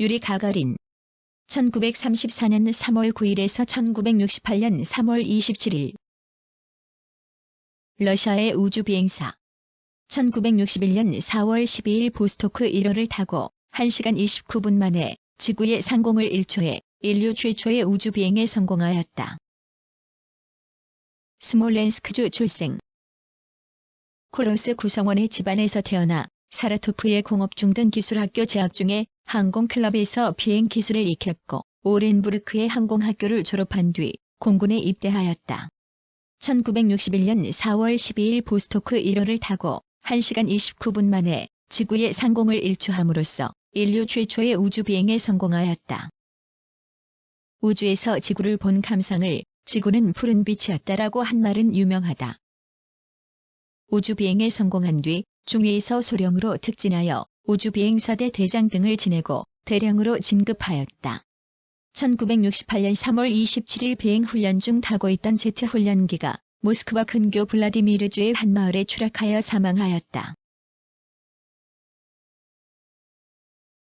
유리 가가린. 1934년 3월 9일에서 1968년 3월 27일. 러시아의 우주 비행사. 1961년 4월 12일 보스토크 1호를 타고 1시간 29분 만에 지구의 상공을 일초해 인류 최초의 우주 비행에 성공하였다. 스몰렌스크주 출생. 코로스 구성원의 집안에서 태어나 사라토프의 공업중 등 기술학교 재학 중에 항공클럽에서 비행 기술을 익혔고 오렌부르크의 항공학교를 졸업한 뒤 공군에 입대하였다. 1961년 4월 12일 보스토크 1호를 타고 1시간 29분 만에 지구의 상공을 일주함으로써 인류 최초의 우주 비행에 성공하였다. 우주에서 지구를 본 감상을 지구는 푸른 빛이었다라고 한 말은 유명하다. 우주 비행에 성공한 뒤 중위에서 소령으로 특진하여 우주 비행사대 대장 등을 지내고 대령으로 진급하였다. 1968년 3월 27일 비행 훈련 중 타고 있던 제트 훈련기가 모스크바 근교 블라디미르주의 한 마을에 추락하여 사망하였다.